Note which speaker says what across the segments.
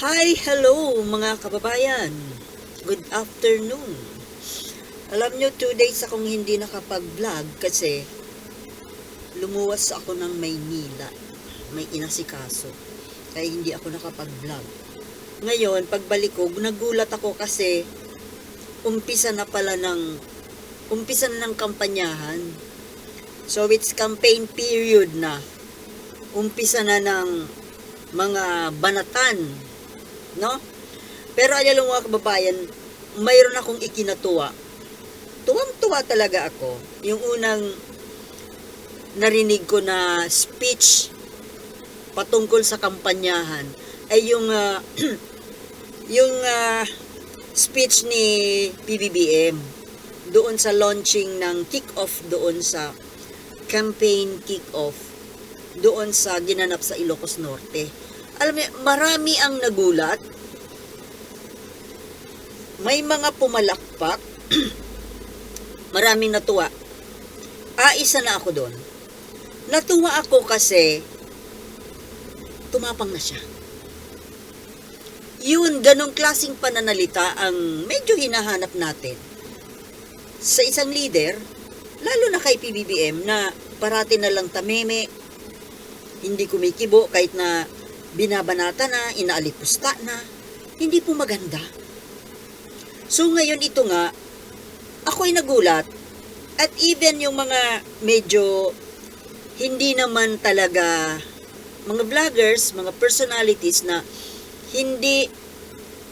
Speaker 1: Hi, hello mga kababayan. Good afternoon. Alam nyo, two days akong hindi nakapag-vlog kasi lumuwas ako ng Maynila. May inasikaso. Kaya hindi ako nakapag-vlog. Ngayon, pagbalik ko, nagulat ako kasi umpisa na pala ng umpisa na ng kampanyahan. So, it's campaign period na. Umpisa na ng mga banatan no? Pero alam mo mga kababayan, mayroon akong ikinatuwa. Tuwang-tuwa talaga ako. Yung unang narinig ko na speech patungkol sa kampanyahan ay yung ah, yung ah, speech ni PBBM doon sa launching ng kick-off doon sa campaign kick-off doon sa ginanap sa Ilocos Norte alam mo, marami ang nagulat. May mga pumalakpak. Maraming natuwa. Ah, isa na ako doon. Natuwa ako kasi tumapang na siya. Yun, ganong klasing pananalita ang medyo hinahanap natin sa isang leader, lalo na kay PBBM na parati na lang tameme, hindi kumikibo kahit na binabanata na, inaalipusta na, hindi po maganda. So ngayon ito nga, ako'y nagulat at even yung mga medyo hindi naman talaga mga vloggers, mga personalities na hindi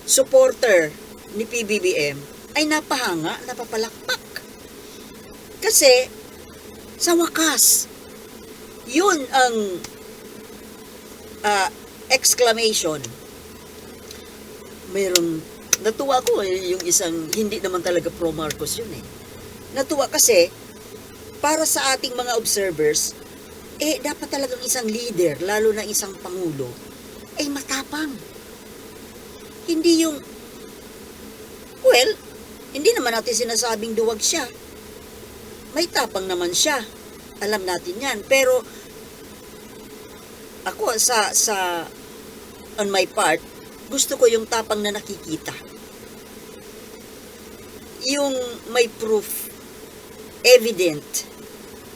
Speaker 1: supporter ni PBBM ay napahanga, napapalakpak. Kasi sa wakas, yun ang ah, exclamation. Mayroong, natuwa ko eh, yung isang, hindi naman talaga pro Marcos yun eh. Natuwa kasi, para sa ating mga observers, eh, dapat talagang isang leader, lalo na isang pangulo, ay matapang. Hindi yung, well, hindi naman natin sinasabing duwag siya. May tapang naman siya. Alam natin yan. Pero, ako sa sa on my part, gusto ko yung tapang na nakikita. Yung may proof, evident.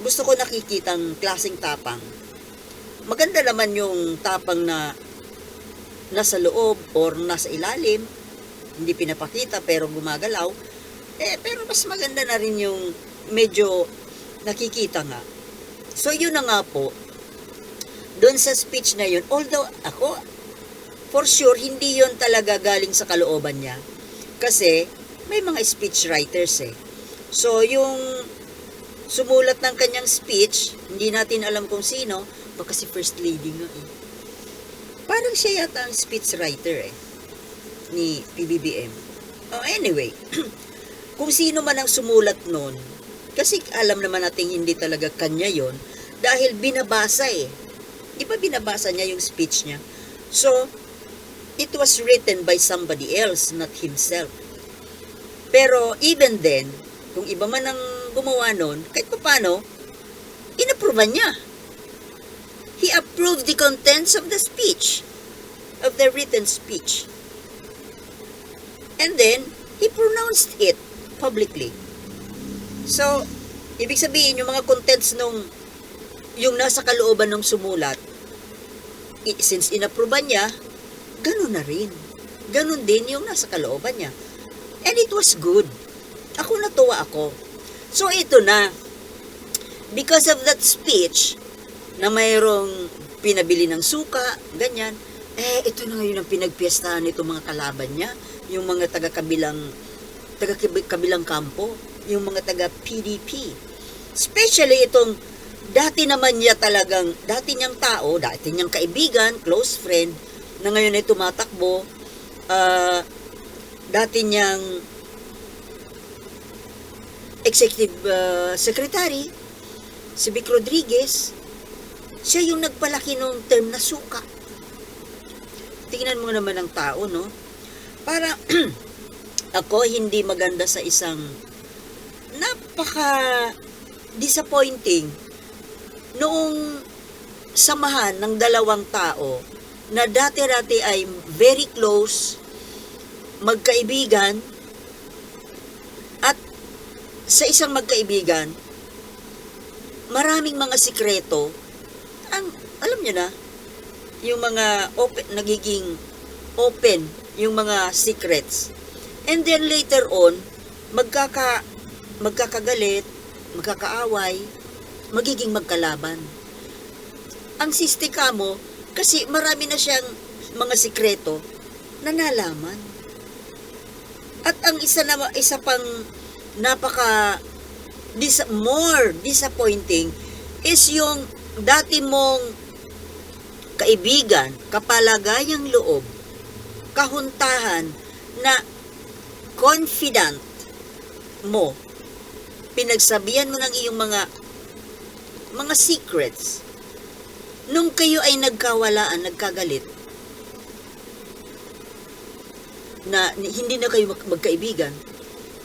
Speaker 1: Gusto ko nakikitang klaseng tapang. Maganda naman yung tapang na nasa loob or nasa ilalim, hindi pinapakita pero gumagalaw. Eh, pero mas maganda na rin yung medyo nakikita nga. So, yun na nga po, doon sa speech na yun, although ako, for sure, hindi yon talaga galing sa kalooban niya. Kasi, may mga speech writers eh. So, yung sumulat ng kanyang speech, hindi natin alam kung sino, baka si First Lady nga eh. Parang siya yata ang speech writer eh, ni PBBM. Oh, anyway, kung sino man ang sumulat nun, kasi alam naman natin hindi talaga kanya yon dahil binabasa eh di ba binabasa niya yung speech niya? So, it was written by somebody else, not himself. Pero even then, kung iba man ang gumawa nun, kahit pa paano, inapprove niya. He approved the contents of the speech, of the written speech. And then, he pronounced it publicly. So, ibig sabihin, yung mga contents nung yung nasa kalooban ng sumulat, since inapruban niya, ganun na rin. Ganun din yung nasa kalooban niya. And it was good. Ako natuwa ako. So ito na. Because of that speech, na mayroong pinabili ng suka, ganyan, eh, ito na ngayon ang pinagpiestahan nito mga kalaban niya, yung mga taga-kabilang, taga-kabilang kampo, yung mga taga-PDP. Especially itong dati naman niya talagang, dati niyang tao, dati niyang kaibigan, close friend, na ngayon ay tumatakbo, ah, dati niyang executive ah, secretary, si Vic Rodriguez, siya yung nagpalaki nung term na suka. Tingnan mo naman ang tao, no? Para ako hindi maganda sa isang napaka disappointing noong samahan ng dalawang tao na dati-dati ay very close, magkaibigan, at sa isang magkaibigan, maraming mga sikreto, ang, alam nyo na, yung mga open, nagiging open, yung mga secrets. And then later on, magkaka, magkakagalit, magkakaaway, magiging magkalaban. Ang sistika mo, kasi marami na siyang mga sikreto na nalaman. At ang isa na isa pang napaka dis, more disappointing is yung dati mong kaibigan, kapalagayang loob, kahuntahan na confident mo, pinagsabihan mo ng iyong mga mga secrets, nung kayo ay nagkawalaan, nagkagalit, na hindi na kayo mag- magkaibigan,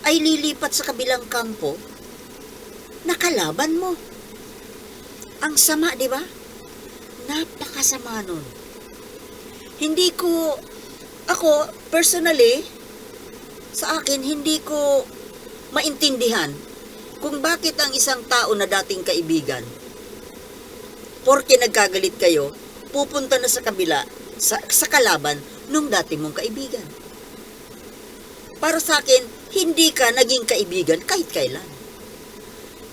Speaker 1: ay lilipat sa kabilang kampo, nakalaban mo. Ang sama, di ba? Napakasama nun. Hindi ko, ako, personally, sa akin, hindi ko maintindihan kung bakit ang isang tao na dating kaibigan, porke nagkagalit kayo, pupunta na sa kabila, sa, sa kalaban, nung dati mong kaibigan. Para sa akin, hindi ka naging kaibigan kahit kailan.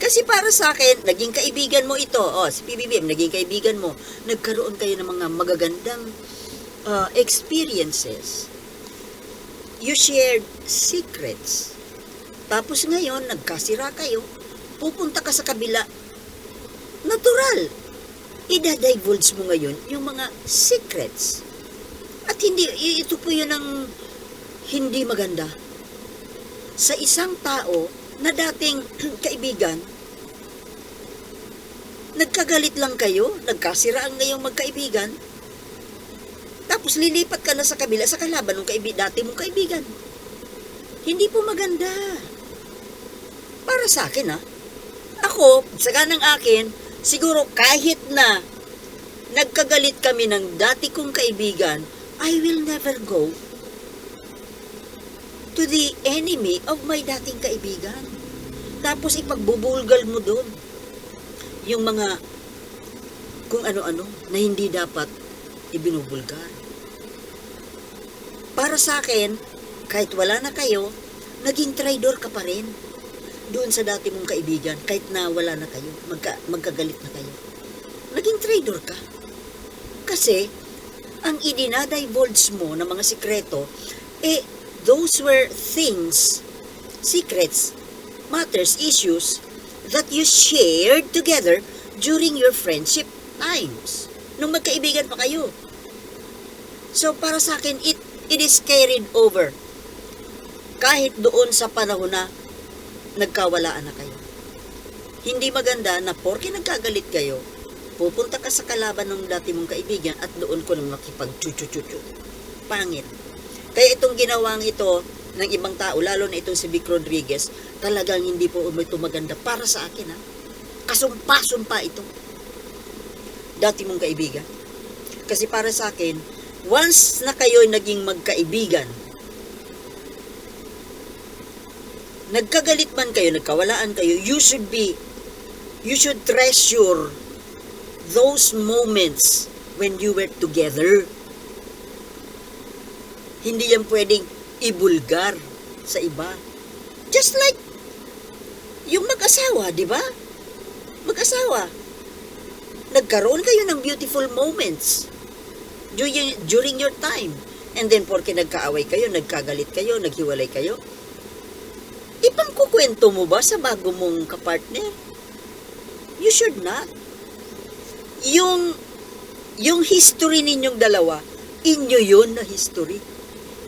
Speaker 1: Kasi para sa akin, naging kaibigan mo ito. Oh, si PBBM, naging kaibigan mo. Nagkaroon kayo ng mga magagandang uh, experiences. You shared secrets. Tapos ngayon, nagkasira kayo. Pupunta ka sa kabila. Natural. Ida-divulge mo ngayon yung mga secrets. At hindi, ito po yun ang hindi maganda. Sa isang tao na dating kaibigan, nagkagalit lang kayo, nagkasira ang ngayong magkaibigan, tapos lilipat ka na sa kabila sa kalaban ng kaibi, dati mong kaibigan. Hindi po maganda. Para sa akin ha. Ako, sa ganang akin, siguro kahit na nagkagalit kami ng dati kong kaibigan, I will never go to the enemy of my dating kaibigan. Tapos ipagbubulgal mo doon yung mga kung ano-ano na hindi dapat ibinubulgar. Para sa akin, kahit wala na kayo, naging traidor ka pa rin doon sa dati mong kaibigan kahit na wala na kayo, magka, magkagalit na kayo. Naging traidor ka. Kasi, ang idinadivulge mo ng mga sikreto, eh, those were things, secrets, matters, issues that you shared together during your friendship times. Nung magkaibigan pa kayo. So, para sa akin, it, it is carried over. Kahit doon sa panahon na nagkawalaan na kayo. Hindi maganda na porke nagkagalit kayo, pupunta ka sa kalaban ng dati mong kaibigan at doon ko nang makipag chuchu Pangit. Kaya itong ginawang ito ng ibang tao, lalo na itong si Vic Rodriguez, talagang hindi po ito maganda para sa akin ha. Kasumpa-sumpa ito. Dati mong kaibigan. Kasi para sa akin, once na kayo naging magkaibigan, nagkagalit man kayo, nagkawalaan kayo, you should be, you should treasure those moments when you were together. Hindi yan pwedeng ibulgar sa iba. Just like yung mag-asawa, di ba? Mag-asawa. Nagkaroon kayo ng beautiful moments during, during your time. And then, porke nagkaaway kayo, nagkagalit kayo, naghiwalay kayo, ipangkukwento mo ba sa bago mong kapartner? You should not. Yung, yung history ninyong dalawa, inyo yun na history.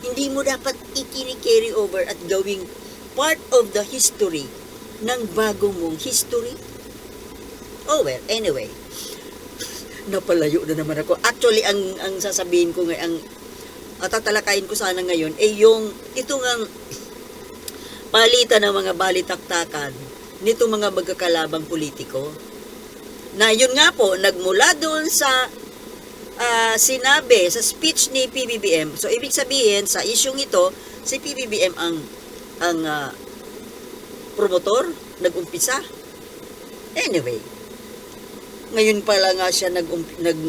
Speaker 1: Hindi mo dapat ikini-carry over at gawing part of the history ng bago mong history. Oh well, anyway. Napalayo na naman ako. Actually, ang, ang sasabihin ko ngayon, ang at tatalakayin ko sana ngayon, ay yung, ito ngang palitan ng mga balitaktakan nito mga magkakalabang politiko. Na yun nga po, nagmula doon sa ah, sinabi sa speech ni PBBM. So ibig sabihin sa isyung ito, si PBBM ang ang ah, promotor, nag-umpisa. Anyway, ngayon pala nga siya nag, nag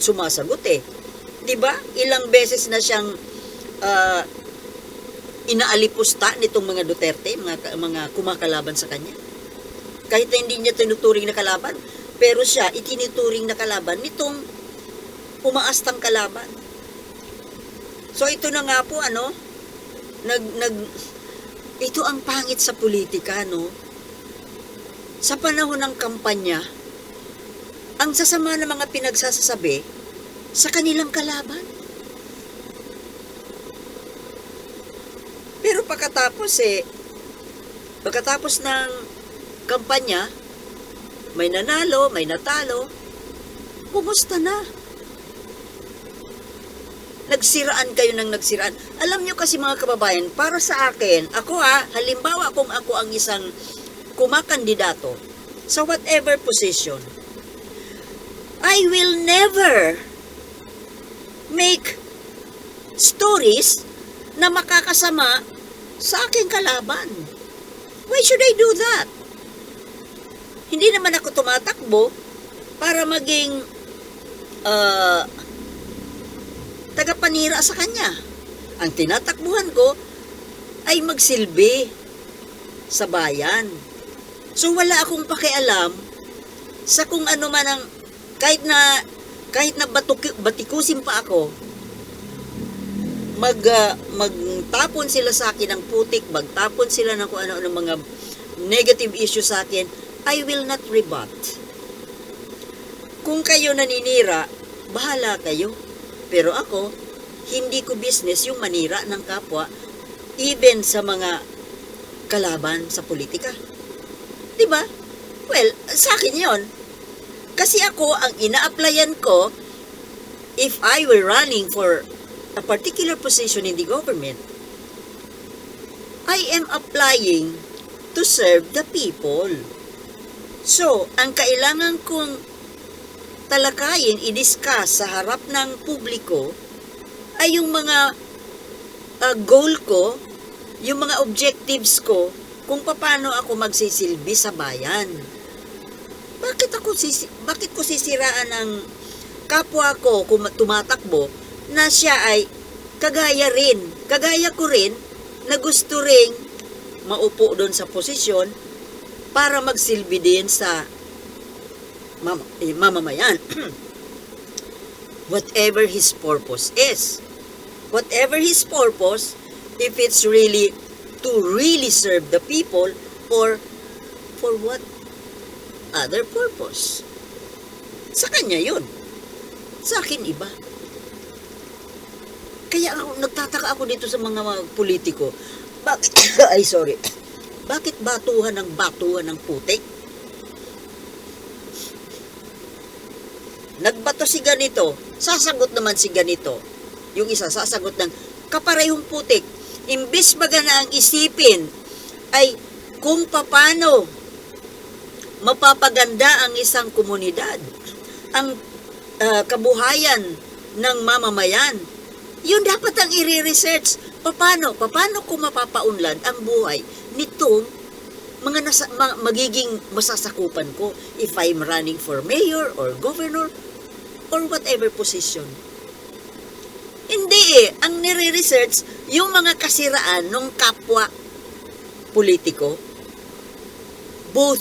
Speaker 1: sumasagot eh. 'Di ba? Ilang beses na siyang ah, inaalipusta nitong mga Duterte, mga mga kumakalaban sa kanya. Kahit na hindi niya tinuturing na kalaban, pero siya itinuturing na kalaban nitong umaastang kalaban. So ito na nga po ano, nag nag ito ang pangit sa politika no. Sa panahon ng kampanya, ang sasama ng mga pinagsasasabi sa kanilang kalaban. Pagkatapos eh, pagkatapos ng kampanya, may nanalo, may natalo, kumusta na? Nagsiraan kayo ng nagsiraan. Alam nyo kasi mga kababayan, para sa akin, ako ha, halimbawa kung ako ang isang kumakandidato sa whatever position, I will never make stories na makakasama sa aking kalaban. Why should I do that? Hindi naman ako tumatakbo para maging uh, tagapanira sa kanya. Ang tinatakbuhan ko ay magsilbi sa bayan. So wala akong pakialam sa kung ano man ang kahit na kahit na batuk, batikusin pa ako mag uh, magtapon sila sa akin ng putik, magtapon sila ng kung ano-ano mga negative issue sa akin, I will not rebut. Kung kayo naninira, bahala kayo. Pero ako, hindi ko business yung manira ng kapwa, even sa mga kalaban sa politika. 'Di ba? Well, sa akin 'yon. Kasi ako, ang ina-applyan ko, if I were running for a particular position in the government, I am applying to serve the people. So, ang kailangan kong talakayin, i-discuss sa harap ng publiko ay yung mga uh, goal ko, yung mga objectives ko, kung paano ako magsisilbi sa bayan. Bakit ako sisi bakit ko sisiraan ang kapwa ko kung tumatakbo na siya ay kagaya rin, kagaya ko rin na gusto ring maupo doon sa posisyon para magsilbi din sa mam eh, mamamayan. Whatever his purpose is. Whatever his purpose, if it's really to really serve the people or for what other purpose. Sa kanya yun. Sa akin iba. Kaya ako, nagtataka ako dito sa mga, mga politiko. Bakit, ay sorry, bakit batuhan ng batuhan ng putik? Nagbato si ganito, sasagot naman si ganito. Yung isa, sasagot ng kaparehong putik. Imbis baga na ang isipin ay kung papano mapapaganda ang isang komunidad, ang uh, kabuhayan ng mamamayan, yun dapat ang i-research. Paano? Paano ko mapapaunlad ang buhay nitong mga nasa, ma, magiging masasakupan ko if I'm running for mayor or governor or whatever position. Hindi eh. Ang nire-research, yung mga kasiraan ng kapwa politiko, both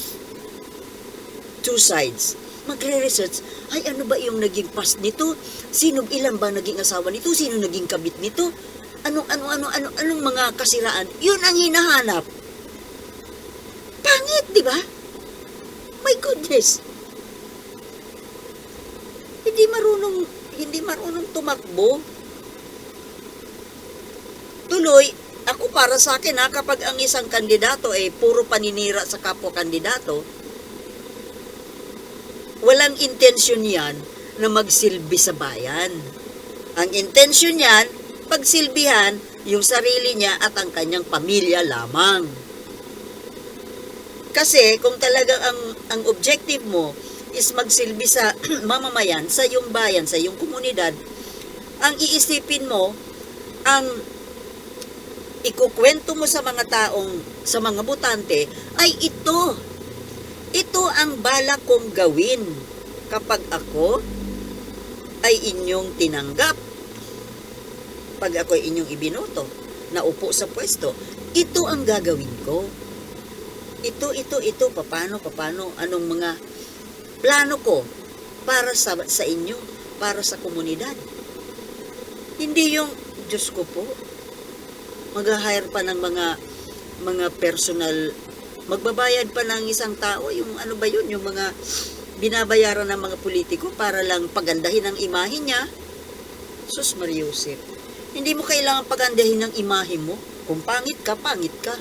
Speaker 1: two sides, magre-research, ay ano ba yung naging past nito? Sino ilan ba naging asawa nito? Sino naging kabit nito? Anong ano ano ano anong mga kasiraan? Yun ang hinahanap. Pangit, di ba? My goodness. Hindi marunong hindi marunong tumakbo. Tuloy, ako para sa akin ha, kapag ang isang kandidato eh, puro paninira sa kapwa kandidato, walang intensyon yan na magsilbi sa bayan. Ang intensyon niyan, pagsilbihan yung sarili niya at ang kanyang pamilya lamang. Kasi kung talagang ang, ang objective mo is magsilbi sa mamamayan, sa iyong bayan, sa iyong komunidad, ang iisipin mo, ang ikukwento mo sa mga taong, sa mga butante, ay ito. Ito ang balak kong gawin kapag ako ay inyong tinanggap. Pag ako ay inyong ibinoto, naupo sa pwesto, ito ang gagawin ko. Ito, ito, ito, papano, papano, anong mga plano ko para sa, sa inyo, para sa komunidad. Hindi yung, Diyos ko po, mag-hire pa ng mga mga personal, magbabayad pa ng isang tao, yung ano ba yun, yung mga binabayaran ng mga politiko para lang pagandahin ang imahe niya. Sus Mariusip, hindi mo kailangan pagandahin ng imahe mo. Kung pangit ka, pangit ka.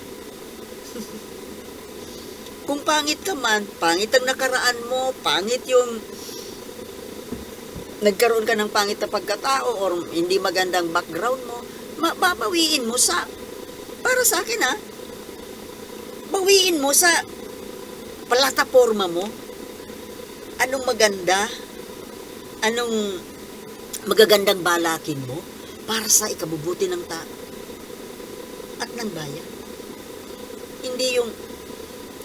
Speaker 1: Kung pangit ka man, pangit ang nakaraan mo, pangit yung nagkaroon ka ng pangit na pagkatao or hindi magandang background mo, ma- babawiin mo sa, para sa akin ha, bawiin mo sa plataforma mo. Anong maganda, anong magagandang balakin mo para sa ikabubuti ng tao at ng bayan. Hindi yung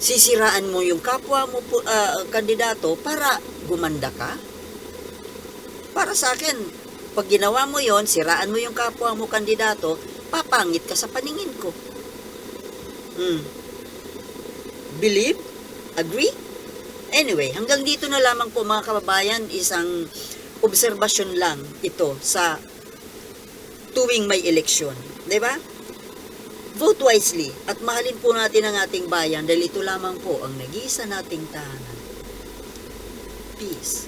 Speaker 1: sisiraan mo yung kapwa mo ah, kandidato para gumanda ka. Para sa akin, pag ginawa mo yon, siraan mo yung kapwa mo kandidato, papangit ka sa paningin ko. Hmm. Believe? Agree? Anyway, hanggang dito na lamang po mga kababayan, isang obserbasyon lang ito sa tuwing may eleksyon. ba? Vote wisely at mahalin po natin ang ating bayan dahil ito lamang po ang nag-iisa nating tahanan. Peace.